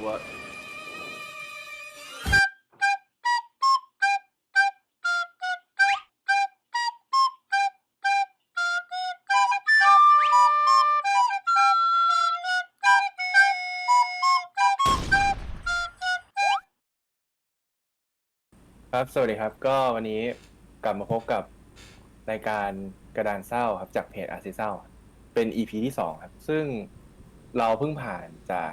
what ครับ สวัสดีครับ ก็วันนี้กลับมาพบกับรายการกระดานเศร้าครับ จากเพจอาร์ซิเศร้า เป็น EP ที่สองครับ ซึ่งเราเพิ่งผ่านจาก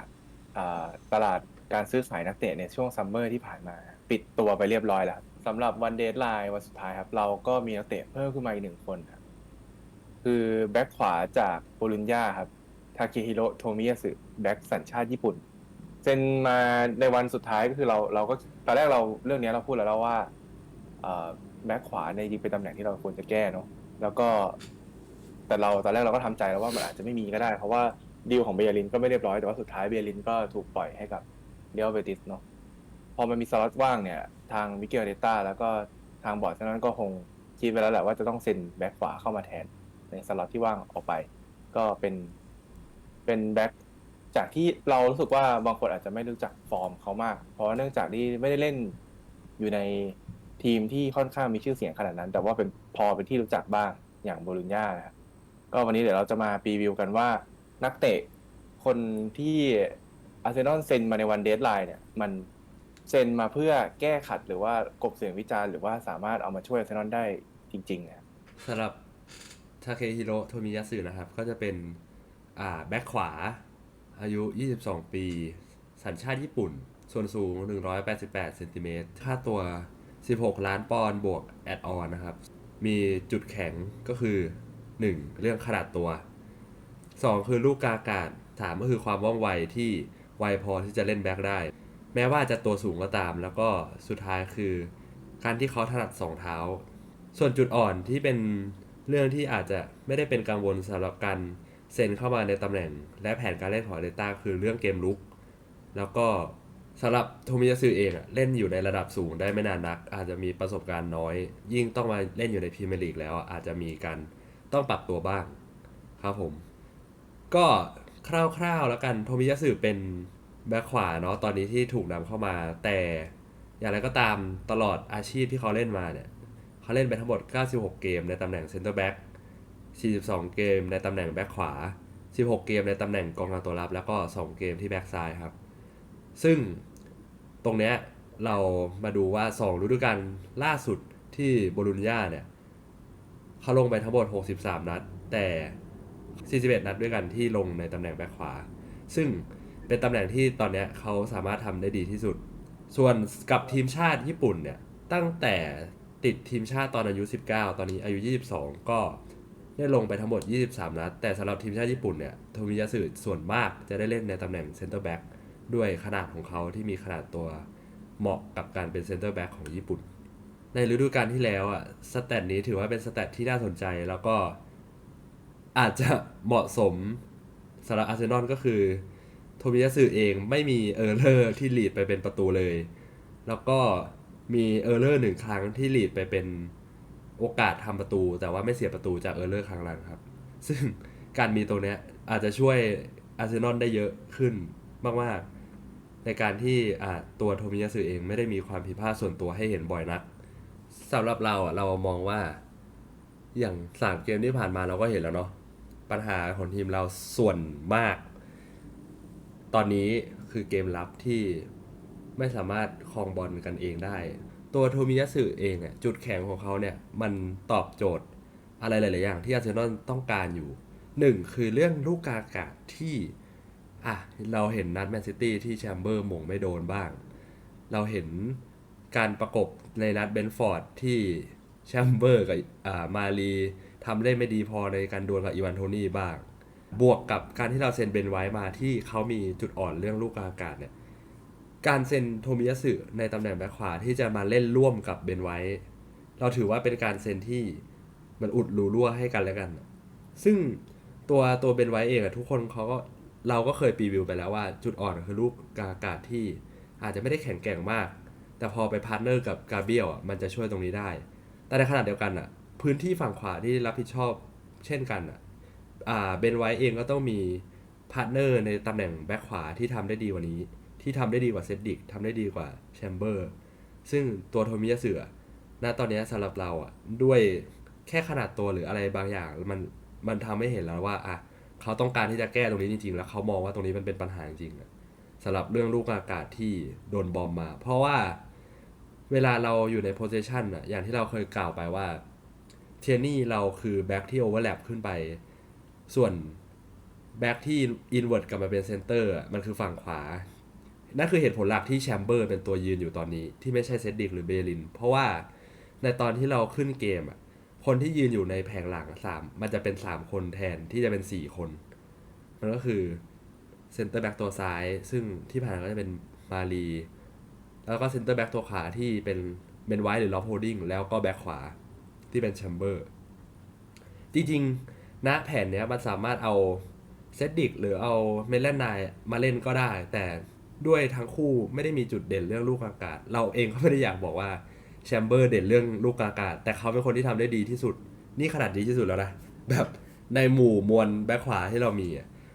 ตลาดการซื้อขายนักเตะในช่วงซัมเมอร์ที่ผ่านมา ปิดตัวไปเรียบร้อยแล้วสำหรับวันเดทไลน์วันสุดท้ายครับ เราก็มีนักเตะเพิ่มขึ้นมาอีกหนึ่งคนครับคือแบ็คขวาจากโบลุญญาครับทาเคฮิโรโทมิยาสึแบ็คสัญชาติญี่ปุ่นเซ็นมาในวันสุดท้ายก็คือเราเราก็ตอนแรกเราเรื่องนี้เราพูดแล้วว่าแบ็คขวาเนี่ยจริงเป็นตำแหน่งที่เราควรจะแก้เนาะแล้วก็ แต่เราตอนแรกเราก็ทำใจแล้วว่ามันอาจจะไม่มีก็ได้ เพราะว่า ดีลของเบียรินก็ไม่เรียบร้อยแต่ว่าสุดท้ายเบียรินก็ถูกปล่อยให้กับเดลเบติสเนาะพอมันมีสล็อตว่างเนี่ย ทางมิเกลเดต้าแล้วก็ทางบอร์ดฉะนั้นก็คงคิดไปแล้วแหละว่าจะต้องเซ็นแบ็คขวาเข้ามาแทน ในสล็อตที่ว่างออกไป ก็เป็นเป็นแบ็คจากที่เรารู้สึกว่าบางคนอาจจะไม่รู้จักฟอร์มเขามาก เพราะว่าเนื่องจากที่ไม่ได้เล่นอยู่ในทีมที่ค่อนข้างมีชื่อเสียงขนาดนั้น แต่ว่าเป็นพอเป็นที่รู้จักบ้างอย่างโบลูญญานะครับก็วันนี้เดี๋ยวเราจะมารีวิวกันว่า นักเตะคนที่อาร์เซนอลเซ็นมาในวันเดทไลน์เนี่ยมันเซ็นมาเพื่อแก้ขัดหรือว่ากบเสียงวิจารณ์หรือว่าสามารถเอามาช่วยอาร์เซนอลได้จริงๆนะสำหรับทาเคฮิโรโทมิยาสึนะครับ ก็จะเป็นอ่าแบ็คขวา อายุ 22 ปี สัญชาติญี่ปุ่น ส่วนสูง 188เซนติเมตรค่าตัว 16 ล้านปอนด์บวกแอดออนนะครับ มีจุดแข็งก็คือ 1. เรื่องขนาดตัว 2. คือลูกกากาศถามก็คือความว่องไวที่ไวพอที่จะเล่นแบ็คได้ แม้ว่าจะตัวสูงก็ตาม แล้วก็สุดท้ายคือ การที่เขาถนัดสองเท้า ส่วนจุดอ่อนที่เป็นเรื่องที่อาจจะไม่ได้เป็นกังวลสำหรับการเซ็นเข้ามาในตำแหน่ง และแผนการเล่นของเดต้าคือเรื่องเกมลุก แล้วก็สำหรับโทมิยาสึเองอะเล่นอยู่ในระดับสูงได้ไม่นานนัก อาจจะมีประสบการณ์น้อย ยิ่งต้องมาเล่นอยู่ในพรีเมียร์ลีกแล้วอาจจะมีการต้องปรับตัวบ้าง ครับผม ก็คร่าวๆแล้วกันโทมิยาสึเป็นแบ็คขวาเนาะตอนนี้ที่ถูกนำเข้ามา แต่อย่างไรก็ตามตลอดอาชีพที่เขาเล่นมาเนี่ยเขาเล่นไปทั้งหมด 96 เกมในตำแหน่งเซนเตอร์แบ็ก42 เกมในตำแหน่งแบ็คขวา 16 เกมในตำแหน่งกองกลางตัวรับ แล้วก็ 2 เกมที่แบ็คซ้ายครับ ซึ่งตรงเนี้ยเรามาดูว่า 2 ฤดูกาลล่าสุดที่โบลูญญาเนี่ยเขาลงไปทั้งหมด 63 นัด แต่ 41 นัดด้วยกันที่ลงในตำแหน่งแบ็คขวา ซึ่งเป็นตำแหน่งที่ตอนนี้เขาสามารถทำได้ดีที่สุด ส่วนกับทีมชาติญี่ปุ่นเนี่ย ตั้งแต่ติดทีมชาติตอนอายุ 19 ตอนนี้อายุ 22 ก็ได้ลงไปทั้งหมด 23 นัด แต่สำหรับทีมชาติญี่ปุ่นเนี่ยโทมิยาสึส่วนมากจะได้เล่นในตำแหน่งเซนเตอร์แบ็กด้วยขนาดของเขาที่มีขนาดตัวเหมาะกับการเป็นเซนเตอร์แบ็กของญี่ปุ่น ในฤดูกาลที่แล้วอะ สแตทนี้ถือว่าเป็นสแตทที่น่าสนใจแล้วก็ อาจจะเหมาะสมสำหรับอาร์เซนอลก็คือ โทมิยาสึเองไม่มีเออร์เลอร์ที่ลีดไปเป็นประตูเลย แล้วก็มีเออร์เลอร์หนึ่งครั้งที่ลีดไปเป็นโอกาสทำประตู แต่ว่าไม่เสียประตูจากเออร์เลอร์ครั้งนั้นครับ ซึ่งการมีตรงเนี้ยอาจจะช่วยอาร์เซนอลได้เยอะขึ้นมากๆ ในการที่อ่าตัวโทมิยาสึเองไม่ได้มีความผิดพลาดส่วนตัวให้เห็นบ่อยนักสำหรับเราอะเรามองว่าอย่างสามเกมที่ผ่านมาเราก็เห็นแล้วเนาะ ปัญหาของทีมเราส่วนมาก ตอนนี้คือเกมรับที่ไม่สามารถครองบอลกันเองได้ ตัวโทมิยาสึเองอะจุดแข็งของเขาเนี่ย มันตอบโจทย์อะไรหลาย ๆ อย่างที่อาร์เซนอลต้องการอยู่หนึ่งคือเรื่องลูกกาอากาศที่ อะ เราเห็นนัดแมนซิตี้ที่แชมเบอร์มงไม่โดนบ้าง เราเห็นการประกบในนัดเบนฟอร์ดที่แชมเบอร์กับอ่ามาลี ทำได้ไม่ดีพอในการดวลกับอีวานโทนี่บ้าง บวกกับการที่เราเซ็นเบนไว้มาที่เขามีจุดอ่อนเรื่องลูกอากาศเนี่ยการเซ็นโทมิยาสึในตำแหน่งแบ็คขวาที่จะมาเล่นร่วมกับเบนไว้ เราถือว่าเป็นการเซ็นที่มันอุดรูรั่วให้กันแล้วกัน ซึ่งตัวตัวเบนไว้เองอะทุกคนเขาก็เราก็เคยรีวิวไปแล้วว่า จุดอ่อนคือลูกกาอากาศที่อาจจะไม่ได้แข็งแกร่งมาก แต่พอไปพาร์ทเนอร์กับกาเบียลอะมันจะช่วยตรงนี้ได้ แต่ในขณะเดียวกันอะ พื้นที่ฝั่งขวาที่รับผิดชอบเช่นกันอะอ่าเบนไว้เองก็ต้องมีพาร์ทเนอร์ในตำแหน่งแบ็คขวาที่ทำได้ดีกว่านี้ ที่ทำได้ดีกว่าเซดดิกทำได้ดีกว่าแชมเบอร์ซึ่งตัวโทมิยาเสึอณตอนนี้ยสำหรับเราอะด้วยแค่ขนาดตัวหรืออะไรบางอย่างมันมันทำให้เห็นแล้วว่าอะเขาต้องการที่จะแก้ตรงนี้จริง ๆ แล้วเขามองว่าตรงนี้มันเป็นปัญหาจริงๆสำหรับเรื่องลูกอากาศที่โดนบอมมา เพราะว่าเวลาเราอยู่ในโพส i ชันอะอย่างที่เราเคยกล่าวไปว่า เทยนี่เราคือแบ็กที่โอเวอร์แลปขึ้นไป ส่วนแบ็กที่อินเวอร์ตกลับมาเป็นเซนเตอร์มันคือฝั่งขวา นั่นคือเหตุผลหลักที่แชมเบอร์เป็นตัวยืนอยู่ตอนนี้ที่ไม่ใช่เซดดิกหรือเบลิน เพราะว่าในตอนที่เราขึ้นเกมอะคนที่ยืนอยู่ในแผงหลังสามมันจะเป็นสามคนแทนที่จะเป็นสี่คน มันก็คือเซนเตอร์แบ็กตัวซ้าย ซึ่งที่ผ่านมาก็จะเป็นมารีแล้วก็เซนเตอร์แบ็กตัวขวาที่เป็นเบนไวท์หรือล็อ p โฮดิ้งแล้วก็แบ็กขวา ที่เป็นแชมเบอร์ จริงๆณแผนเนี้ยมันสามารถเอาเซดดิกหรือเอาเมลเลนไนมาเล่นก็ได้ แต่ด้วยทั้งคู่ไม่ได้มีจุดเด่นเรื่องลูกอากาศ เราเองก็ไม่ได้อยากบอกว่าแชมเบอร์เด่นเรื่องลูกอากาศ แต่เขาเป็นคนที่ทำได้ดีที่สุด นี่ขนาดดีที่สุดแล้วนะ แบบในหมู่มวลแบ็คขวาที่เรามี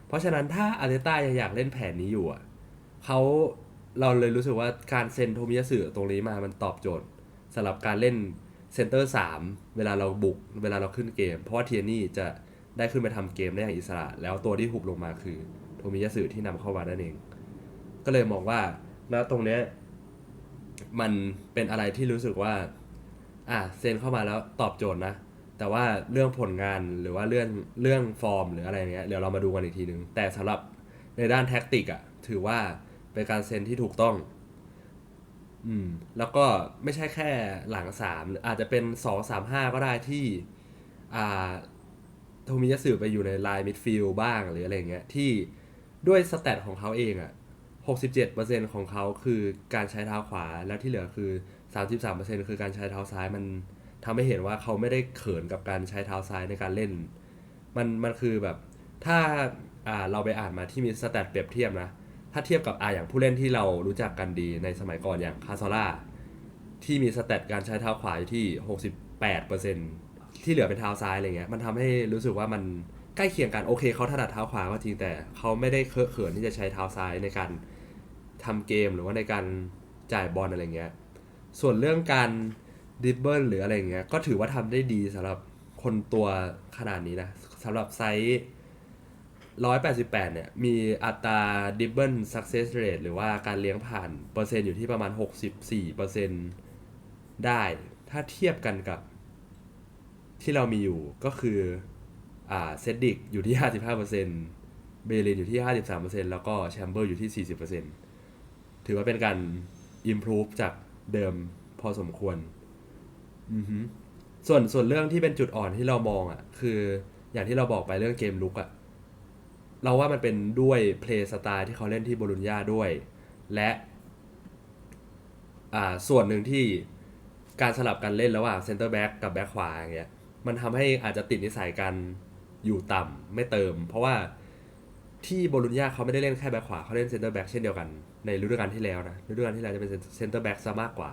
เพราะฉะนั้นถ้าอาร์เตต้ายังอยากเล่นแผนนี้อยู่อะเขาเราเลยรู้สึกว่าการเซ็นโทมิยาสึตรงนี้มามันตอบโจทย์สำหรับการเล่น เซนเตอร์สามเวลาเราบุกเวลาเราขึ้นเกม เพราะว่าเทียนี่จะได้ขึ้นไปทำเกมได้อย่างอิสระ แล้วตัวที่หุบลงมาคือโทมิยาสึที่นำเข้ามานั่นเอง ก็เลยมองว่าแล้วตรงเนี้ยมันเป็นอะไรที่รู้สึกว่า อะเซนเข้ามาแล้วตอบโจทย์นะ แต่ว่าเรื่องผลงานหรือว่าเรื่องเรื่องฟอร์ม หรืออะไรเงี้ยเดี๋ยวเรามาดูกันอีกทีนึง แต่สำหรับในด้านแท็กติกอะถือว่าเป็นการเซ็นที่ถูกต้อง อืม แล้วก็ไม่ใช่แค่หลังสามอาจจะเป็นสองสามห้าก็ได้ที่อ่าโทมิยาสึไปอยู่ในไลน์มิดฟิลบ้างหรืออะไรเงี้ยที่ด้วยสแตทของเขาเองอะ67%ของเขาคือการใช้เท้าขวาแล้วที่เหลือคือ 33%คือการใช้เท้าซ้ายมันทำให้เห็นว่าเขาไม่ได้เขินกับการใช้เท้าซ้ายในการเล่น มันมันคือแบบถ้าอ่าเราไปอ่านมาที่มีสแตทเปรียบเทียบนะ ถ้าเทียบกับอาอย่างผู้เล่นที่เรารู้จักกันดีในสมัยก่อนอย่างคาซาร่าที่มีสเตตการใช้เท้าขวาอยู่ที่ 68%ที่เหลือเป็นเท้าซ้ายอะไรเงี้ยมันทำให้รู้สึกว่ามันใกล้เคียงกันโอเคเขาถนัดเท้าขวาก็จริงแต่เขาไม่ได้เคอะเขินที่จะใช้เท้าซ้ายในการทำเกมหรือว่าในการจ่ายบอลอะไรเงี้ยส่วนเรื่องการดิบเบิลหรืออะไรเงี้ยก็ถือว่าทำได้ดีสำหรับคนตัวขนาดนี้นะสำหรับไซส์ 188 เนี่ย มีอัตรา dribble success rate หรือว่าการเลี้ยงผ่านเปอร์เซ็นต์อยู่ที่ประมาณ 64เปอร์เซนต์ได้ ถ้าเทียบกันกับที่เรามีอยู่ก็คืออ่าเซดดิกอยู่ที่ 55เปอร์เซนต์เบลินอยู่ที่ 53เปอร์เซนต์แล้วก็แชมเบอร์อยู่ที่ 40เปอร์เซนต์ถือว่าเป็นการ improve จากเดิมพอสมควรอือฮึส่วนส่วนเรื่องที่เป็นจุดอ่อนที่เรามองอะ คืออย่างที่เราบอกไปเรื่องเกมลุกอะ เราว่ามันเป็นด้วยเพลย์สไตล์ที่เขาเล่นที่โบลูญญาด้วย และอ่าส่วนหนึ่งที่การสลับกันเล่นระหว่างเซนเตอร์แบ็กกับแบ็กขวาอย่างเงี้ยมันทำให้อาจจะติดนิสัยการอยู่ต่ำไม่เติม เพราะว่าที่โบลูญญาเขาไม่ได้เล่นแค่แบ็กขวาเขาเล่นเซนเตอร์แบ็กเช่นเดียวกันในฤดูกาลที่แล้วนะฤดูกาลที่แล้วจะเป็นเซนเตอร์แบ็กซะมากกว่า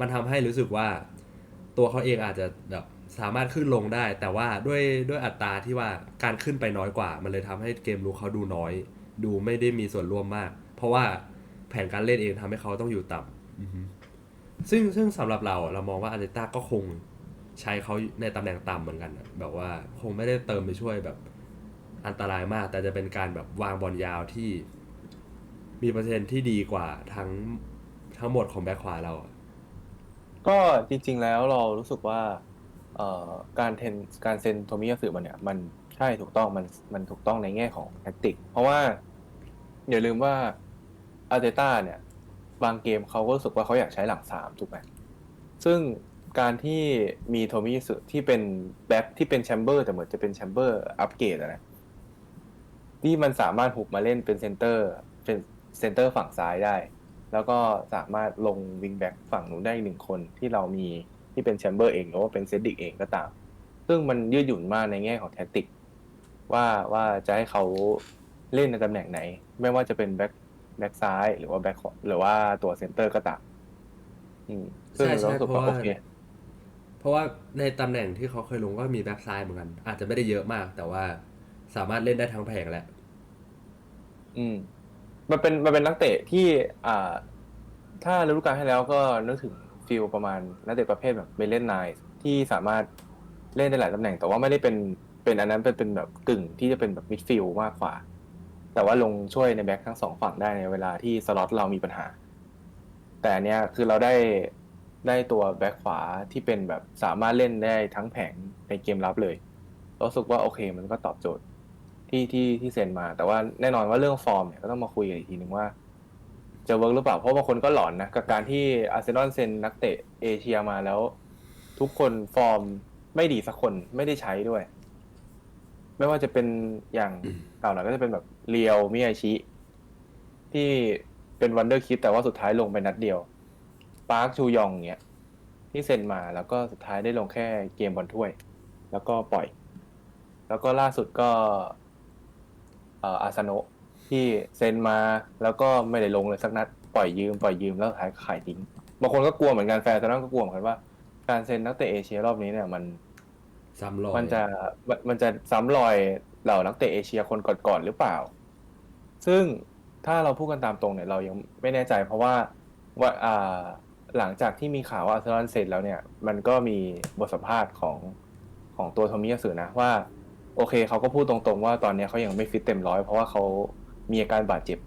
มันทำให้รู้สึกว่าตัวเขาเองอาจจะแบบ สามารถขึ้นลงได้ แต่ว่าด้วยด้วยอัตราที่ว่าการขึ้นไปน้อยกว่า มันเลยทำให้เกมลุกเขาดูน้อย ดูไม่ได้มีส่วนร่วมมาก เพราะว่าแผนการเล่นเองทำให้เขาต้องอยู่ต่ำอือฮึซึ่งซึ่งสำหรับเราเรามองว่าอาร์เตต้าก็คงใช้เขาในตำแหน่งต่ำเหมือนกันอะแบบว่าคงไม่ได้เติมไปช่วยแบบอันตรายมาก แต่จะเป็นการแบบวางบอลยาวที่ มีเปอร์เซ็นต์ที่ดีกว่าทั้งทั้งหมดของแบ็คขวาเราอะก็จริง ๆ แล้วเรารู้สึกว่า เอ่อการเทนการเซ็นโทมิยาสึมันเนี่ยมันใช่ถูกต้องมันมันถูกต้องในแง่ของแท็กติก เพราะว่า อย่าลืมว่าอาร์เตต้าเนี่ย บางเกมเขาก็รู้สึกว่าเขาอยากใช้หลังสามถูกไหมซึ่งการที่มีโทมิยาสึที่เป็นแบ็คที่เป็นแชมเบอร์แต่เหมือนจะเป็นแชมเบอร์อัปเกรดนะที่มันสามารถหุบมาเล่นเป็นเซนเตอร์เป็นเซนเตอร์ฝั่งซ้ายได้ แล้วก็สามารถลงวิงแบ็กฝั่งนู้นได้อีกหนึ่งคนที่เรามี ที่เป็นแชมเบอร์เองหรือว่าเป็นเซดดิกเองก็ตาม ซึ่งมันยืดหยุ่นมากในแง่ของแท็กติก ว่าว่าจะให้เขาเล่นในตำแหน่งไหน ไม่ว่าจะเป็นแบ็กแบ็กซ้ายหรือว่าแบ็กหรือว่าตัวเซนเตอร์ก็ตามอืมซึ่งใช่เราใช่รู้สึกเพราะว่าว่าโอเคเพราะว่าในตำแหน่งที่เขาเคยลงก็มีแบ็กซ้ายเหมือนกัน อาจจะไม่ได้เยอะมาก แต่ว่าสามารถเล่นได้ทั้งแผงแหละ อืม มันเป็นมันเป็นนักเตะที่ อ่า ถ้าฤดูกาลที่แล้วก็นึกถึง ฟิลประมาณนักเตะประเภทแบบเบเลนไนที่สามารถเล่นได้หลายตำแหน่ง แต่ว่าไม่ได้เป็นเป็นอันนั้นเป็นเป็นแบบกึ่งที่จะเป็นแบบมิดฟิลมากกว่า แต่ว่าลงช่วยในแบ็คทั้งสองฝั่งได้ในเวลาที่สล็อตเรามีปัญหา แต่อันเนี้ยคือเราได้ได้ตัวแบ็คขวาที่เป็นแบบสามารถเล่นได้ทั้งแผงในเกมรับเลยรู้สึกว่าโอเคมันก็ตอบโจทย์ที่ที่ที่เซ็นมา แต่ว่าแน่นอนว่าเรื่องฟอร์มเนี่ยก็ต้องมาคุยกันอีกทีหนึ่งว่า จะเวิร์กหรือเปล่า เพราะบางคนก็หลอนนะ กับการที่อาร์เซนอลเซ็นนักเตะเอเชียมาแล้ว ทุกคนฟอร์มไม่ดีสักคนไม่ได้ใช้ด้วย ไม่ว่าจะเป็นอย่างเก่าหน่อยก็จะเป็นแบบเรียวมิยาชิ ที่เป็นวันเดอร์คิดแต่ว่าสุดท้ายลงไปนัดเดียว ปาร์คชูยองเนี่ยที่เซ็นมาแล้วก็สุดท้ายได้ลงแค่เกมบอลถ้วย แล้วก็ปล่อย แล้วก็ล่าสุดก็เอ่ออาซาโนะ ที่เซ็นมาแล้วก็ไม่ได้ลงเลยสักนัดปล่อยยืมปล่อยยืมแล้วสุดท้ายขายทิ้งบางคนก็กลัวเหมือนกันแฟนอาร์เซนอลก็กลัวเหมือนกันว่า การเซ็นนักเตะเอเชียรอบนี้เนี่ยมันซ้ำรอยมันจะมันมันจะซ้ำรอยเหล่านักเตะเอเชียคนก่อนๆหรือเปล่า ซึ่งถ้าเราพูดกันตามตรงเนี่ยเรายังไม่แน่ใจ เพราะว่าว่าอ่าหลังจากที่มีข่าวว่าอาร์เซนอลเสร็จแล้วเนี่ย มันก็มีบทสัมภาษณ์ของของตัวโทมิยาสึนะว่า โอเคเขาก็พูดตรงๆว่าตอนนี้เขายังไม่ฟิตเต็มร้อยเพราะว่าเขา มีอาการบาดเจ็บ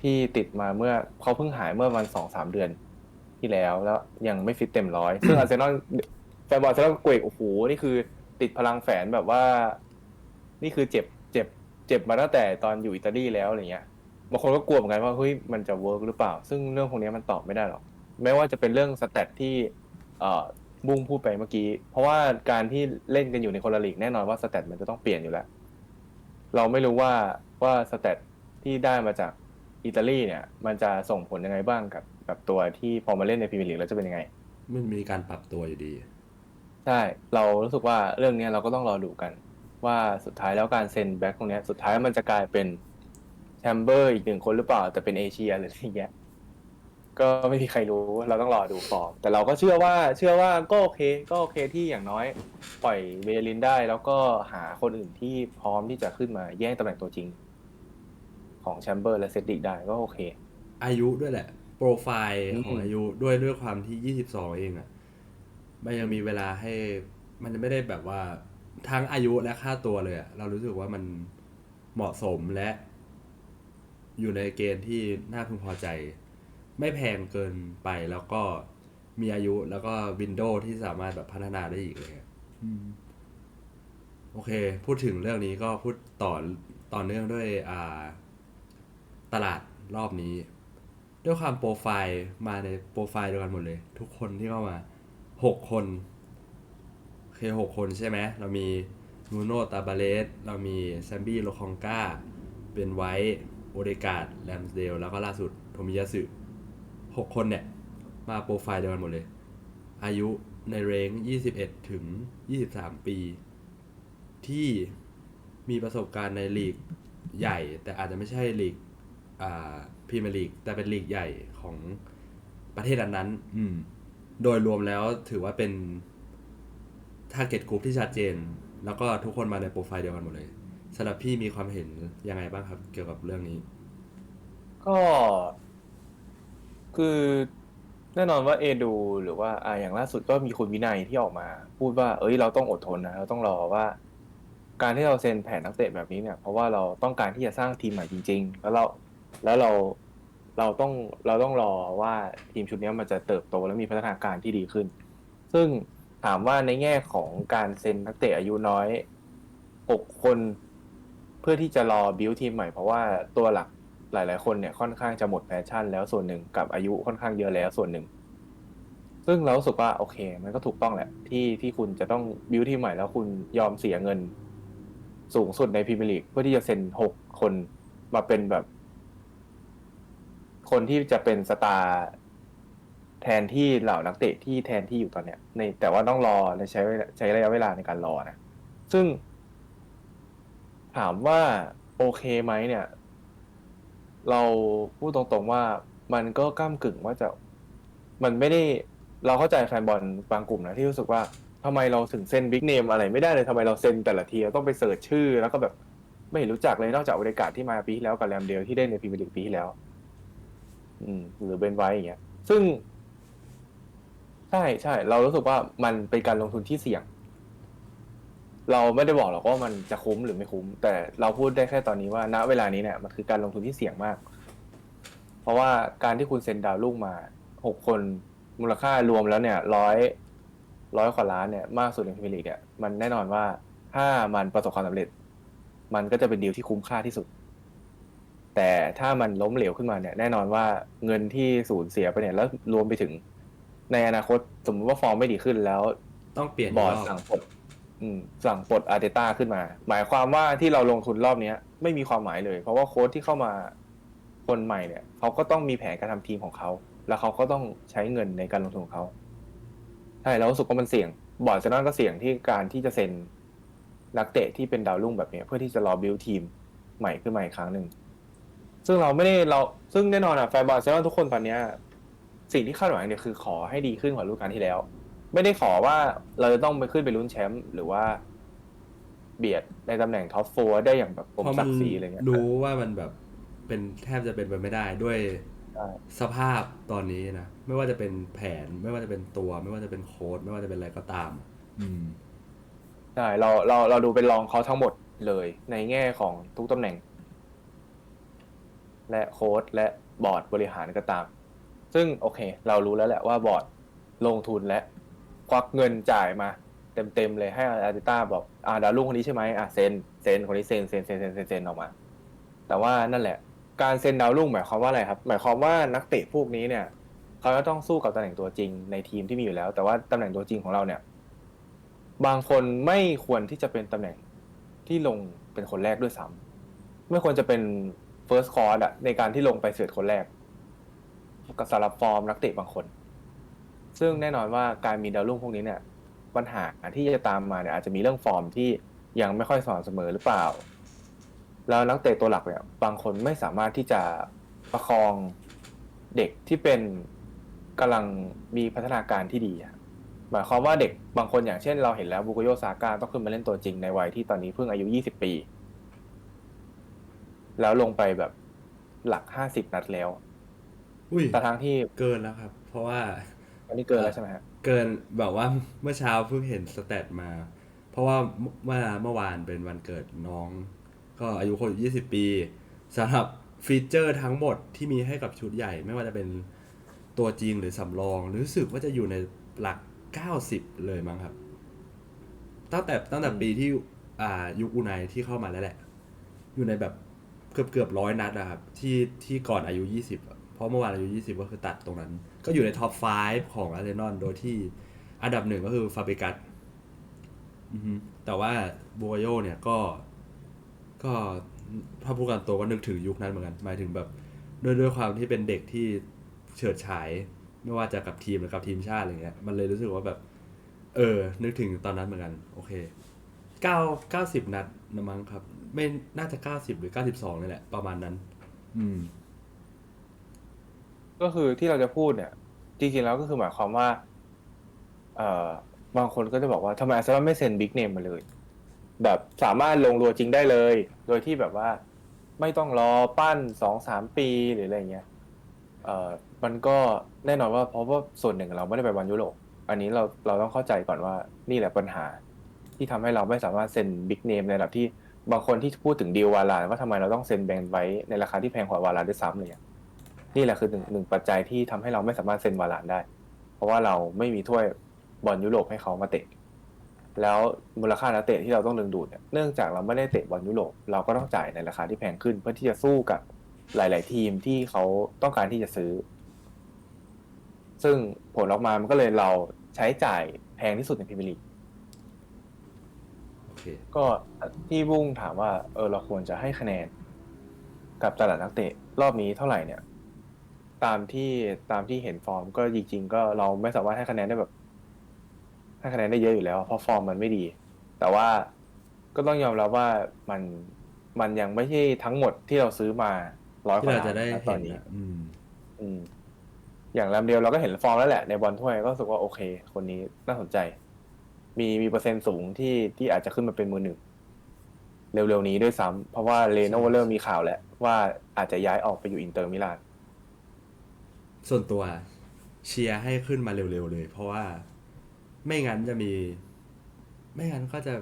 ที่ติดมาเมื่อเขาเพิ่งหายเมื่อวันสองสามเดือนที่แล้วแล้วยังไม่ฟิตเต็มร้อยซึ่งอาร์เซนอลแฟนบอลอาร์เซนอลก็เกวกโอ้โหนี่คือ ติดพลังแฝนแบบว่า นี่คือเจ็บเจ็บ เจ็บมาตั้งแต่ตอนอยู่อิตาลีแล้วอะไรเงี้ยบางคนก็กลัวเหมือนกันว่าเฮ้ยมันจะเวิร์กหรือเปล่า ซึ่งเรื่องพวกนี้มันตอบไม่ได้หรอกแม้ว่าจะเป็นเรื่องสแตทที่เอ่อบุ้งพูดไปเมื่อกี้ เพราะว่าการที่เล่นกันอยู่ในคนละลีกแน่นอนว่าสแตทมันจะต้องเปลี่ยนอยู่แล้ว เราไม่รู้ว่า ว่าสแตทที่ได้มาจากอิตาลีเนี่ย มันจะส่งผลยังไงบ้างกับกับตัวที่พอมาเล่นในพรีเมียร์ลีกแล้วจะเป็นยังไง มันมีการปรับตัวอยู่ดี ใช่ เรารู้สึกว่าเรื่องเนี้ยเราก็ต้องรอดูกัน ว่าสุดท้ายแล้วการเซ็นแบ็คตรงเนี้ยสุดท้ายมันจะกลายเป็นแชมเบอร์อีกหนึ่งคนหรือเปล่า แต่เป็นเอเชียหรืออะไรอย่างเงี้ยก็ไม่มีใครรู้เราต้องรอดูฟอร์มแต่เราก็เชื่อว่าเชื่อว่าก็โอเคก็โอเคที่อย่างน้อย ปล่อยเบลินได้แล้วก็หาคนอื่นที่พร้อมที่จะขึ้นมาแย่งตำแหน่งตัวจริง ของแชมเบอร์และเซดดิกได้ก็โอเค อายุด้วยแหละ โปรไฟล์อืมของอายุด้วยด้วยความที่22เองอะ่ะมันยังมีเวลาให้มันไม่ได้แบบว่าทั้งอายุและค่าตัวเลยอะ่ะเรารู้สึกว่ามันเหมาะสมและ อยู่ในเกณฑ์ที่น่าพึงพอใจ ไม่แพงเกินไปแล้วก็มีอายุแล้วก็วินโดว์ที่สามารถแบบพัฒนาได้อีกเลยอะอืมโอเค พูดถึงเรื่องนี้ก็พูดต่อต่อเนื่องด้วย อ่า ตลาดรอบนี้ ด้วยความโปรไฟล์มาในโปรไฟล์เดียวกันหมดเลย ทุกคนที่เข้ามาหกคนเคหกคนใช่ไหมเรามีนูโนตาบาเลสเรามีแซมบี้โลคองกาเป็นไวท์โอเดกาดแลมสเดลแล้วก็ล่าสุดโทมิยาสึหกคนเนี่ย มาโปรไฟล์เดียวกันหมดเลย อายุในเรนจ์21 ถึง 23 ปี ที่มีประสบการณ์ในลีกใหญ่ แต่อาจจะไม่ใช่ลีก พรีเมียร์ลีกแต่เป็นลีกใหญ่ของประเทศนั้นๆอืม โดยรวมแล้วถือว่าเป็น t a r g e t group ที่ชัดเจน แล้วก็ทุกคนมาในโปรไฟล์เดียวกันหมดเลยสำหรับพี่มีความเห็นยังไงบ้างครับ เกี่ยวกับเรื่องนี้ ก็ คือแน่นอนว่าเอดูหรือว่าอ่าอย่างล่าสุดก็มีคุณวินัยที่ออกมา พูดว่า เอ้ยเราต้องอดทนนะเราต้องรอว่า การที่เราเซ็นแผนนักเตะแบบนี้เนี่ย เพราะว่าเราต้องการที่จะสร้างทีมใหม่จริง ๆ แล้วเรา แล้วเราเราต้องเราต้องรอว่าทีมชุดนี้มันจะเติบโตและมีพัฒนาการที่ดีขึ้น ซึ่งถามว่าในแง่ของการเซ็นนักเตะอายุน้อยหกคนเพื่อที่จะรอบิวทีมใหม่เพราะว่าตัวหลักหลาย ๆ คนเนี่ยค่อนข้างจะหมดแพชชั่น แล้วส่วนหนึ่งกับอายุค่อนข้างเยอะแล้วส่วนหนึ่ง ซึ่งเราสึกว่าโอเค มันก็ถูกต้องแหละ ที่ที่คุณจะต้องบิวทีมใหม่แล้วคุณยอมเสียเงิน สูงสุดในพรีเมียร์ลีกเพื่อที่จะเซ็นหกคนมาเป็นแบบ คนที่จะเป็นสตาร์แทนที่เหล่านักเตะที่แทนที่อยู่ตอนเนี้ย ในแต่ว่าต้องรอและใช้ใช้ระยะเวลาในการรอนะ ซึ่ง ถามว่าโอเคไหมเนี่ย เราพูดตรงๆว่ามันก็ก้ามกึ่งว่าจะ มันไม่ได้เราเข้าใจแฟนบอลบางกลุ่มนะที่รู้สึกว่าทำไมเราถึงเซ็นบิ๊กเนมอะไรไม่ได้เลยทำไมเราเซ็นแต่ละทีเราต้องไปเสิร์ชชื่อ แล้วก็แบบไม่รู้จักเลยนอกจากโอเดการที่มาปีที่แล้วกับแรมเดลที่ได้ในพรีเมียร์ลีกปีที่แล้ว อืมหรือเบนไว้อย่างเงี้ย ซึ่ง ใช่ใช่เรารู้สึกว่ามันเป็นการลงทุนที่เสี่ยง เราไม่ได้บอกหรอกว่ามันจะคุ้มหรือไม่คุ้ม แต่เราพูดได้แค่ตอนนี้ว่าณเวลานี้เนี่ยมันคือการลงทุนที่เสี่ยงมาก เพราะว่าการที่คุณเซ็นดาวรุ่งมาหกคนมูลค่ารวมแล้วเนี่ยร้อยร้อยกว่าล้านเนี่ย มากสุดในพรีเมียร์ลีกเนี่ยมันแน่นอนว่าถ้ามันประสบความสำเร็จ มันก็จะเป็นดีลที่คุ้มค่าที่สุด แต่ถ้ามันล้มเหลวขึ้นมาเนี่ยแน่นอนว่าเงินที่สูญเสียไปเนี่ยแล้วรวมไปถึง ในอนาคตสมมติว่าฟอร์มไม่ดีขึ้นแล้ว ต้องเปลี่ยนบอร์ดกสั่งปลดอืมสั่งปลดอาร์เตต้าขึ้นมา หมายความว่าที่เราลงทุนรอบเนี้ย ไม่มีความหมายเลย เพราะว่าโค้ชที่เข้ามาคนใหม่เนี่ยเขาก็ต้องมีแผนการทำทีมของเขา แล้วเขาก็ต้องใช้เงินในการลงทุนของเขาใช่แล้วรู้สึกว่ามันเสี่ยง บอร์ดเซนนอนก็เสี่ยงที่การที่จะเซ็นนักเตะที่เป็นดาวรุ่งแบบเนี้ยเพื่อที่จะรอบิวทีมใหม่ขึ้นมาอีกครั้งหนึ่ง ซึ่งเราไม่ได้เราซึ่งแน่นอนอะแฟนบอลเซนนอนทุกคนตอนเนี้ยสิ่งที่คาดหวังเนี่ยคือขอให้ดีขึ้นกว่าฤดูกาลที่แล้ว ไม่ได้ขอว่าเราจะต้องไปขึ้นไปลุ้นแชมป์หรือว่า เบียดในตำแหน่งท็อปโฟได้อย่างแบบผมเพราะศัมันกดิ์ศรีอะไรเงี้ยรู้ว่ามันแบบเป็นแทบจะเป็นไปไม่ได้ด้วยใช่สภาพตอนนี้นะ ไม่ว่าจะเป็นแผน ไม่ว่าจะเป็นตัว ไม่ว่าจะเป็นโค้ดไม่ว่าจะเป็นอะไรก็ตาม อืมใช่เราเราเราดูเป็นรองเขาทั้งหมดเลย ในแง่ของทุกตำแหน่ง และโค้ดและบอร์ดบริหารก็ตาม ซึ่งโอเค เรารู้แล้วแหละว่าบอร์ดลงทุนและควักเงินจ่ายมาเต็มๆเลยให้อาร์ติต้าบอกอ่าดาวรุ่งคนนี้ใช่ไหมอะเซนเซนคนนี้เซนเซนเซนเซนเซนเซนออกมา แต่ว่านั่นแหละ การเซนดาวรุ่งหมายความว่าอะไรครับ หมายความว่านักเตะพวกนี้เนี่ยเขาจะต้องสู้กับตำแหน่งตัวจริงในทีมที่มีอยู่แล้ว แต่ว่าตำแหน่งตัวจริงของเราเนี่ย บางคนไม่ควรที่จะเป็นตำแหน่งที่ลงเป็นคนแรกด้วยซ้ำไม่ควรจะเป็น first c o r อะในการที่ลงไปเสือดคนแรกกับสำหรับฟอร์มนักเตะบางคน ซึ่งแน่นอนว่าการมีดาวรุ่งพวกนี้เนี่ย ปัญหาที่จะตามมาเนี่ยอาจจะมีเรื่องฟอร์มที่ยังไม่ค่อยสม่ำเสมอหรือเปล่า แล้วนักเตะตัวหลักเนี่ย บางคนไม่สามารถที่จะประคองเด็กที่เป็นกำลังมีพัฒนาการที่ดีหมายความว่าเด็กบางคนอย่างเช่นเราเห็นแล้วบุโกโยซาก้าต้องขึ้นมาเล่นตัวจริงในวัยที่ตอนนี้เพิ่งอายุ 20 ปี แล้วลงไปแบบหลัก50นัดแล้ว อุ้ยแต่ทั้งที่เกินแล้วครับ เพราะว่าอันนี้เกินแล้วใช่ไหมฮะเกินแบบว่าเมื่อเช้าเพิ่งเห็นสแตทมา เพราะว่าเมื่อเมื่อวานเป็นวันเกิดน้อง ก็อายุคนยี่สิบปีสำหรับฟีเจอร์ทั้งหมดที่มีให้กับชุดใหญ่ ไม่ว่าจะเป็นตัวจริงหรือสำรองรู้สึกว่าจะอยู่ในหลัก90เลยมั้งครับ ตั้งแต่ตั้งแต่ปีที่อ่ายุคอุไนที่เข้ามาแล้วแหละ อยู่ในแบบ เกือบเกือบร้อยนัดอะครับที่ที่ก่อนอายุ 20อะเพราะเมื่อวานอายุ 20 ก็คือตัดตรงนั้น ก็อยู่ในท็อป 5 ของอาร์เซนอลโดยที่อันดับหนึ่งก็คือฟาเบกัสแต่ว่าบัวโยเนี่ยก็ ก็ถ้าพูดกันตัวก็นึกถึงยุคนั้นเหมือนกัน หมายถึงแบบด้วยด้วยความที่เป็นเด็กที่เฉิดฉาย ไม่ว่าจะกับทีมหรือกับทีมชาติอะไรเงี้ยมันเลยรู้สึกว่าแบบ เออ นึกถึงตอนนั้นเหมือนกัน โอเคเก้าเก้าสิบนัดนะมั้งครับ ไม่น่าจะเก้าสิบหรือเก้าสิบสองนี่แหละ ประมาณนั้น อืม ก็คือที่เราจะพูดเนี่ย จริงๆแล้วก็คือหมายความว่า เอ่อบางคนก็จะบอกว่าทำไมอาร์เซนอลไม่เซ็นบิ๊กเนมมาเลย แบบสามารถลงรัวจริงได้เลย โดยที่แบบว่า ไม่ต้องรอปั้นสองสามปีหรืออะไรเงี้ยเอ่อมันก็แน่นอนว่าเพราะว่าส่วนหนึ่งเราไม่ได้ไปบอลยุโรปอันนี้เราเราต้องเข้าใจก่อนว่านี่แหละปัญหา ที่ทำให้เราไม่สามารถเซ็นบิ๊กเนมในระดับที่ บางคนที่พูดถึงดีลวาลานว่าทำไมเราต้องเซ็นแบงค์ไว้ในราคาที่แพงกว่าวาลานด้วยซ้ำเลยอะนี่แหละคือหนึ่งหนึ่งปัจจัยที่ทำให้เราไม่สามารถเซ็นวาลานได้ เพราะว่าเราไม่มีถ้วยบอลยุโรปให้เขามาเตะ แล้วมูลค่านักเตะที่เราต้องดึงดูดเนี่ยเนื่องจากเราไม่ได้เตะบอลยุโรปเราก็ต้องจ่ายในราคาที่แพงขึ้น เพื่อที่จะสู้กับหลาย ๆ ทีมที่เขาต้องการที่จะซื้อ ซึ่งผลออกมามันก็เลยเราใช้จ่ายแพงที่สุดในพรีเมียร์ลีก ก็ที่บุ้งถามว่า เออเราควรจะให้คะแนน กับตลาดนักเตะรอบนี้เท่าไหร่เนี่ย ตามที่ตามที่เห็นฟอร์ม ก็จริง ๆ ก็เราไม่สามารถให้คะแนนได้แบบให้คะแนนได้เยอะอยู่แล้วเพราะฟอร์มมันไม่ดี แต่ว่าก็ต้องยอมรับว่ามันมันยังไม่ใช่ทั้งหมดที่เราซื้อมาร้อยกที่ว่าเราล้านจะได้นะตเห็อนนนี้นะอืมอืมอย่างลำเดียวเราก็เห็นฟอร์มแล้วแหละในบอลถ้วยก็รู้สึกว่าโอเค คนนี้น่าสนใจ มีมีเปอร์เซ็นต์สูงที่ที่อาจจะขึ้นมาเป็นมือหนึ่งเร็วๆนี้ด้วยซ้ำเพราะว่าเลโน่เริ่มมีข่าวแล้ว ว่าอาจจะย้ายออกไปอยู่อินเตอร์มิลานส่วนตัวเชียร์ให้ขึ้นมาเร็วๆเลย เพราะว่าไม่งั้นจะมี ไม่งั้นก็จะ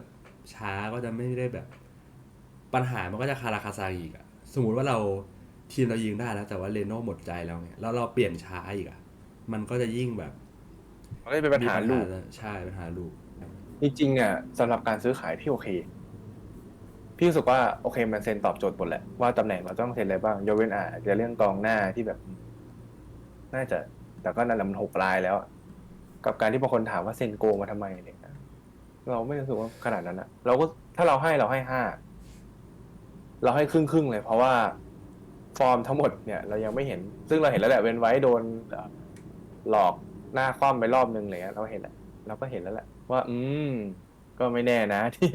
ช้าก็จะไม่ได้แบบ ปัญหามันก็จะคาราคาซังอีกอะสมมุติว่าเราทีมเรายิงได้แล้วแต่ว่าเรโน่หมดใจแล้วไงแล้วเราเปลี่ยนช้าอีกอะมันก็จะยิ่งแบบมันก็จะเป็นปัญหาลูกใช่ปัญหาลูก จริงๆอะสำหรับการซื้อขายพี่โอเค พี่รู้สึกว่าโอเคมันเซ็นตอบโจทย์หมดแหละว่าตำแหน่งเราต้องเซ็นอะไรบ้างยกเว้นอาจจะเรื่องกองหน้าที่แบบ น่าจะ แต่ก็นั่นแหละมันหกลายแล้วอะกับการที่บางคนถามว่าเซ็นโกมาทำไมเนี่ยเราไม่รู้สึกว่าขนาดนั้นอะเราก็ถ้าเราให้เราให้ห้าเราให้ครึ่งครึ่งๆเลย เพราะว่าฟอร์มทั้งหมดเนี่ย เรายังไม่เห็น ซึ่งเราเห็นแล้วแหละเว้นไว้โดนเอ่อหลอกหน้าคว่ำไปรอบนึงอะไรเลยเราเห็นแล้วเราก็เห็นแล้วแหละ ว่า อืม ก็ไม่แน่นะ ที่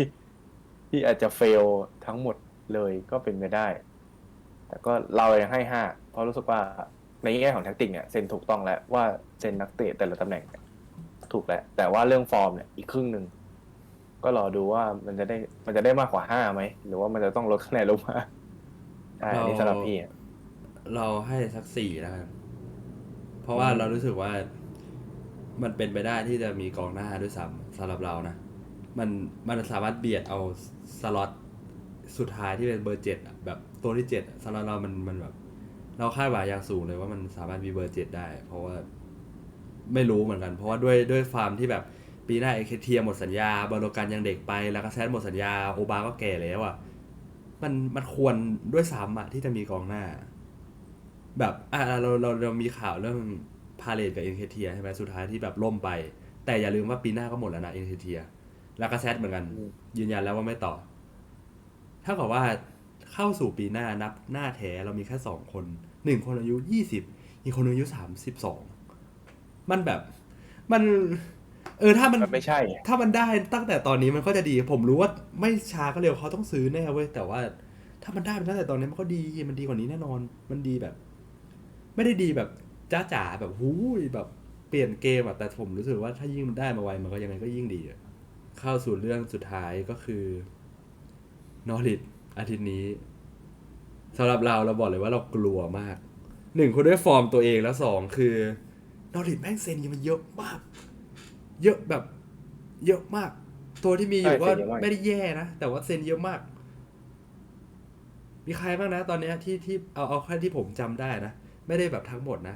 ที่อาจจะเฟลทั้งหมดเลยก็เป็นไปได้ แต่ก็เรายังให้ห้าเพราะรู้สึกว่าในแง่ของแท็กติกเนี่ยเซ็นถูกต้องแล้วว่าเซ็นนักเตะแต่ละตำแหน่งเนี่ยถูกแล้วแต่ว่าเรื่องฟอร์มเนี่ยอีกครึ่งหนึ่งก็รอดูว่ามันจะได้มันจะได้มากกว่าห้าไหม หรือว่ามันจะต้องลดคะแนนลงมาใช่อันนี้สำหรับพี่อะเราให้สักสี่แล้วกันเพราะว่าอืมเรารู้สึกว่า มันเป็นไปได้ที่จะมีกองหน้าด้วยซ้ำสำหรับเรานะ มันมันสามารถเบียดเอาสล็อตสุดท้ายที่เป็นเบอร์เจ็ดแบบตัวที่เจ็ดสำหรับเรามันมันแบบ เราคาดหวังอย่างสูงเลยว่ามันสามารถมีเบอร์เจ็ดได้ เพราะว่าไม่รู้เหมือนกัน เพราะว่าด้วยด้วยฟาร์มที่แบบปีหน้าเอเคเทียหมดสัญญาบอลโลกันยังเด็กไป แล้วก็แซดหมดสัญญาโอบาก็แก่แล้วอะมันมันควรด้วยซ้ำอะที่จะมีกองหน้า แบบอะเราเราเรามีข่าวเรื่อง พาเลตกับเอ็นเคเทียใช่ไหมสุดท้ายที่แบบล่มไป แต่อย่าลืมว่าปีหน้าก็หมดแล้วนะเอ็นเคเทียแล้วก็แซดเหมือนกัน ยืนยันแล้วว่าไม่ต่อ ถ้ากับว่าเข้าสู่ปีหน้านับหน้าแท้เรามีแค่สองคนหนึ่งคนอายุยี่สิบอีกคนอายุสามสิบสองมันแบบมัน เออถ้ามันมันไม่ใช่ ถ้ามันได้ตั้งแต่ตอนนี้มันก็จะดี ผมรู้ว่าไม่ช้าก็เร็วเขาต้องซื้อแน่เว้ยแต่ว่า ถ้ามันได้มันตั้งแต่ตอนนี้มันก็ดีมันดีกว่านี้แน่นอน มันดีแบบ ไม่ได้ดีแบบ จ้าจ๋าแบบหูยแบบเปลี่ยนเกมอะแต่ผมรู้สึกว่าถ้ายิ่งมันได้มาไวมันก็ยังไงก็ยิ่งดีอะเข้าสู่เรื่องสุดท้ายก็คือนอริดอาทิตย์นี้สำหรับเราเราบอกเลยว่าเรากลัวมากหนึ่งคนด้วยฟอร์มตัวเองแล้วสองคือนอริดแม่งเซ็นมันเยอะมาก เยอะแบบ เยอะมาก ตัวที่มีอยู่ใช่ก็เซ็นเยอะมากไม่ได้แย่นะ แต่ว่าเซ็นเยอะมาก มีใครบ้างนะ ตอนเนี้ยที่ที่เอาเอาแค่ที่ผมจำได้นะ ไม่ได้แบบทั้งหมดนะ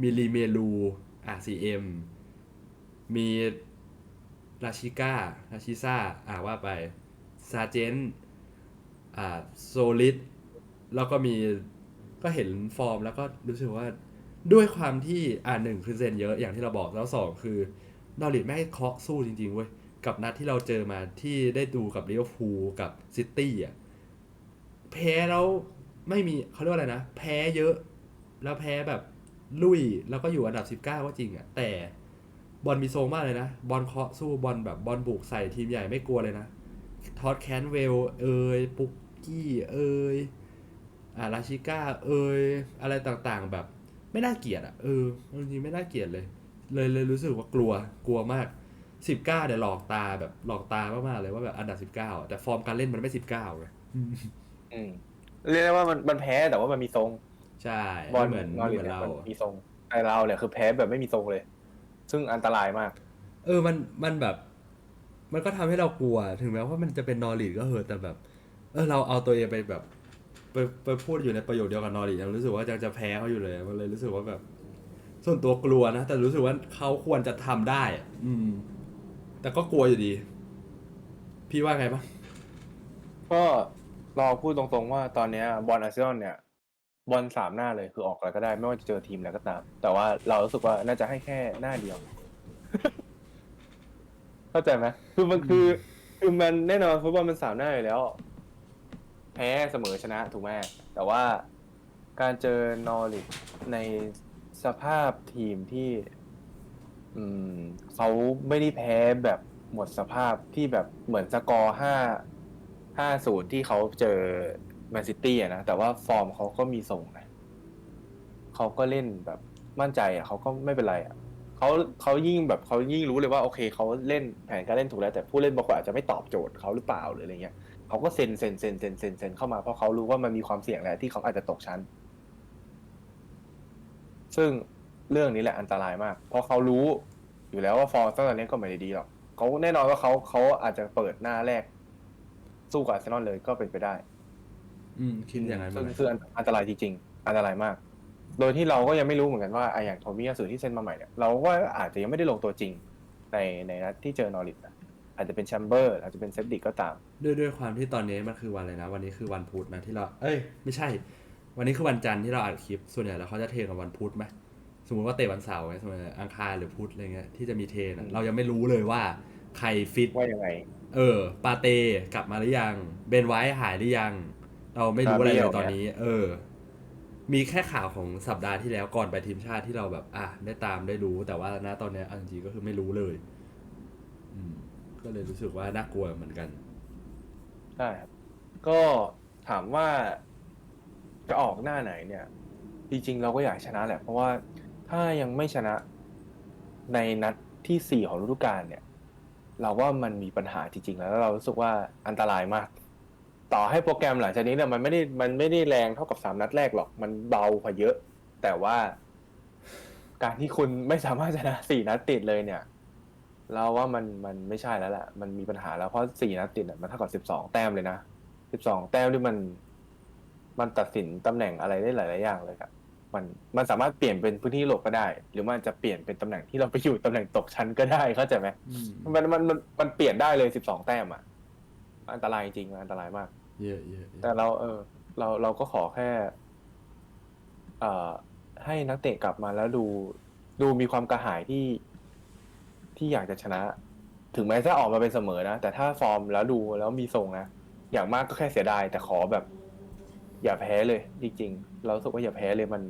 มีรีเมลูอะซีเอ็มมีราชิก้าราชิซ่าอ่าว่าไปซาเจนอ่าโซลิดแล้วก็มีก็เห็นฟอร์มแล้วก็รู้สึกว่าด้วยความที่อ่าหนึ่งคือเซนเยอะอย่างที่เราบอกแล้วสองคือนอริดไม่เคาะสู้จริง ๆ เว้ย กับนัดที่เราเจอมาที่ได้ดูกับลิเวอร์พูลกับซิตี้อะแพ้แล้วไม่มีเขาเรียกว่าอะไรนะ แพ้เยอะ แล้วแพ้แบบ ลุยแล้วก็อยู่อันดับสิบเก้าก็จริงอะ่ะแต่บอลมีทรงมากเลยนะ บอลเคาะสู้บอลแบบบอลบุกใส่ทีมใหญ่ไม่กลัวเลยนะทอดแคนเวล เอยปุกกี้เอยอ่าราชิก้าเอยอะไรต่างๆ แบบไม่น่าเกลียดอะ่ะเออจริงๆไม่น่าเกลียดเลย เลยเลยรู้สึกว่ากลัวกลัวมากสิบเก้าเนี่ยหลอกตาแบบหลอกตามากๆเลยว่าแบบอันดับสิบเก้าแต่ฟอร์มการเล่นมันไม่สิบเก้าเลยอืมเรียกได้ว่ามันมันแพ้แต่ว่ามันมีทรง ใช่บอลไม่เหมือนนอไม่ริเหมือนเนี่ยเรามันมีทรงไอเราเนี่ยคือแพ้แบบไม่มีทรงเลย ซึ่งอันตรายมาก เออมันมันแบบ มันก็ทำให้เรากลัวถึงแม้ว่ามันจะเป็นนอริดก็เหอะแต่แบบ เออเราเอาตัวเองไปแบบไปไปพูดอยู่ในประโยคเดียวกับนอริดยังรู้สึกว่ายังจะแพ้เขาอยู่เลยมันเลยรู้สึกว่าแบบ ส่วนตัวกลัวนะแต่รู้สึกว่าเขาควรจะทำได้อะอืม แต่ก็กลัวอยู่ดี พี่ว่าไงปะก็รอพูดตรงๆว่าตอนเนี้ยบอลอาร์เซนอลเนี่ย บอลสามหน้าเลยคือออกอะไรก็ได้ ไม่ว่าจะเจอทีมอะไรก็ตาม แต่ว่าเรารู้สึกว่าน่าจะให้แค่หน้าเดียว เข้าใจไหมคือมันคือคือมันแน่นอนฟุตบอลมันสามหน้าอยู่แล้ว แพ้เสมอชนะถูกไหมแต่ว่าการเจอนอริทในสภาพทีมที่ อืมเขาไม่ได้แพ้แบบหมดสภาพที่แบบเหมือนสกอร์ห้าห้าศูนย์ที่เขาเจอ แมนซิตี้อะนะแต่ว่าฟอร์มเขาก็มีส่งนะเขาก็เล่นแบบมั่นใจอะเขาก็ไม่เป็นไรอะเขาเขายิ่งแบบเขายิ่งรู้เลยว่าโอเคเขาเล่นแผนการเล่นถูกแล้วแต่ผู้เล่นบางคนอาจจะไม่ตอบโจทย์เขาหรือเปล่าหรืออะไรเงี้ยเขาก็เซ็นเซ็นเซ็นเซ็นเซ็นเซ็นเข้ามาเพราะเขารู้ว่ามันมีความเสี่ยงแหละที่เขาอาจจะตกชั้น ซึ่งเรื่องนี้แหละอันตรายมาก เพราะเขารู้อยู่แล้วว่าฟอร์มตอนนี้ก็ไม่ได้ดีหรอกเขาแน่นอนว่าเขาเขาอาจจะเปิดหน้าแรก สู้กับอาร์เซนอลเลยก็เป็นไปได้ อืมคิดอย่างนั้นซึ่งเลยซึ่งอันตรายจริงๆอันตรายมาก โดยที่เราก็ยังไม่รู้เหมือนกันว่าไอะอย่างโทมี่ยาสุที่เซ็นมาใหม่เนี่ยเราก็อาจจะยังไม่ได้ลงตัวจริง ในในนัดที่เจอนอริทนะอาจจะเป็นแชมเบอร์อาจจะเป็นเซฟดิกก็ตาม ด้วยด้วยความที่ตอนนี้มันคือวันอะไรนะ วันนี้คือวันพุธนะที่เรา เอ้ย ไม่ใช่ วันนี้คือวันจันทร์ที่เราอัดคลิป ส่วนใหญ่แล้วเขาจะเทกันวันพุธไหมสมมติว่าเตะวันเสาร์ไงสมมติอังคารหรือพุธอะไรเงี้ยที่จะมีเทนอะอืมเรายังไม่รู้เลยว่าใครฟิตว่ายังไงเออ ปาเต้กลับมาหรือยัง เบนไว้หายหรือยัง เราไม่รู้อะไรเลยตอนนี้ เออ มีแค่ข่าวของสัปดาห์ที่แล้วก่อนไปทีมชาติที่เราแบบ อะได้ตามได้รู้ แต่ว่าณตอนเนี้ยเอาจริงๆก็คือไม่รู้เลย อืม ก็เลยรู้สึกว่าน่ากลัวเหมือนกันใช่ครับก็ถามว่าจะออกหน้าไหนเนี่ย จริงๆเราก็อยากชนะแหละ เพราะว่าถ้ายังไม่ชนะในนัดที่สี่ของฤดูกาลเนี่ย เราว่ามันมีปัญหาจริงๆ แล้วแล้วเรารู้สึกว่าอันตรายมาก ต่อให้โปรแกรมหลังจากนี้เนี่ยมันไม่ได้มันไม่ได้แรงเท่ากับสามนัดแรกหรอก มันเบากว่าเยอะ แต่ว่า การที่คุณไม่สามารถชนะสี่นัดติดเลยเนี่ย เราว่ามันมันไม่ใช่แล้วแหละมันมีปัญหาแล้วเพราะสี่นัดติดเนี่ยมันเท่ากับสิบสองแต้มเลยนะสิบสองแต้มนี่มัน มันตัดสินตำแหน่งอะไรได้หลาย ๆ อย่างเลยครับมันมันสามารถเปลี่ยนเป็นพื้นที่โลกก็ได้ หรือมันจะเปลี่ยนเป็นตำแหน่งที่เราไปอยู่ตำแหน่งตกชั้นก็ได้เข้าใจไหมอืมมันมันมันมันเปลี่ยนได้เลยสิบสองแต้มอะ อันตรายจริงๆอันตรายมาก เยอะเยอะเยอะแต่เราเออ เราเราก็ขอแค่ เอ่อ ให้นักเตะกลับมาแล้วดู ดูมีความกระหายที่ที่อยากจะชนะ ถึงแม้จะออกมาเป็นเสมอนะ แต่ถ้าฟอร์มแล้วดูแล้วมีทรงนะ อย่างมากก็แค่เสียดาย แต่ขอแบบ อย่าแพ้เลยจริงๆ เรารู้สึกว่าอย่าแพ้เลยมัน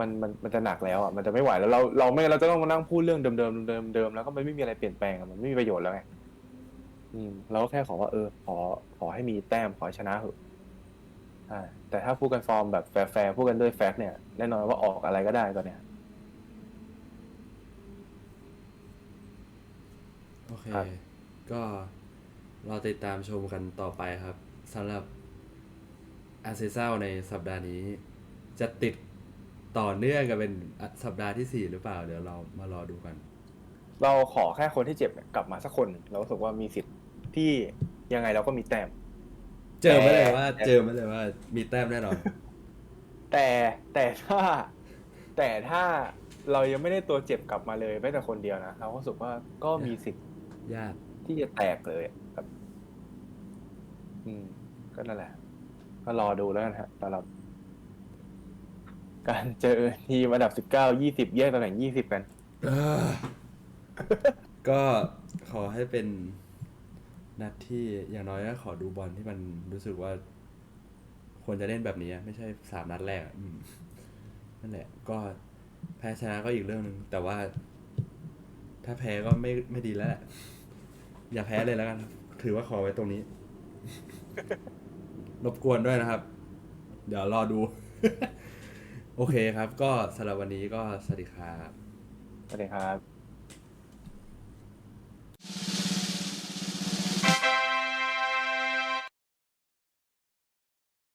มันมันมันจะหนักแล้วอะมันจะไม่ไหวแล้วเราเราไม่เราจะต้องมานั่งพูดเรื่องเดิมๆเดิมๆเดิมๆแล้วก็มันไม่มีอะไรเปลี่ยนแปลงอะมันไม่มีประโยชน์แล้วไง อืมเราก็แค่ขอว่าเออ ขอขอให้มีแต้มขอให้ชนะเถอะใช่แต่ถ้าพูดกันฟอร์มแบบแฟร์ๆพูดกันด้วยแฟกต์เนี่ยแน่นอนว่าออกอะไรก็ได้ตอนเนี้ยโอเคครับก็เราติดตามชมกันต่อไปครับสำหรับอาร์เซซัลในสัปดาห์นี้ จะติดต่อเนื่องกันเป็นสัปดาห์ที่สี่หรือเปล่า เดี๋ยวเรามารอดูกัน เราขอแค่คนที่เจ็บเนี่ยกลับมาสักคนหนึ่งเรารู้สึกว่ามีสิทธิ์ ที่ยังไงเราก็มีแต้ม เจอมาเลยว่าแต่เจอมาเลยว่า มีแต้มแน่นอน แต่แต่ถ้าแต่ถ้าเรายังไม่ได้ตัวเจ็บกลับมาเลยแม้แต่คนเดียวนะเราก็รู้สึกว่าก็มีสิทธิ์ยากที่จะแตกเลยอะครับ อืม ก็นั่นแหละ ก็รอดูแล้วกันฮะสำหรับ การเจอทีมอันดับสิบเก้ายี่สิบแยกตำแหน่งยี่สิบกันเอ้อก็ขอให้เป็น นัดที่อย่างน้อยก็ขอดูบอลที่มันรู้สึกว่า ควรจะเล่นแบบนี้ ไม่ใช่สามนัดแรกนั่นแหละ ก็แพ้ชนะก็อีกเรื่องหนึ่งแต่ว่า ถ้าแพ้ก็ไม่ไม่ดีแล้วแหละอย่าแพ้เลยแล้วกัน ถือว่าขอไว้ตรงนี้ รบกวนด้วยนะครับ เดี๋ยวรอดู โอเคครับ ก็สำหรับวันนี้ก็สวัสดีครับ สวัสดีครับ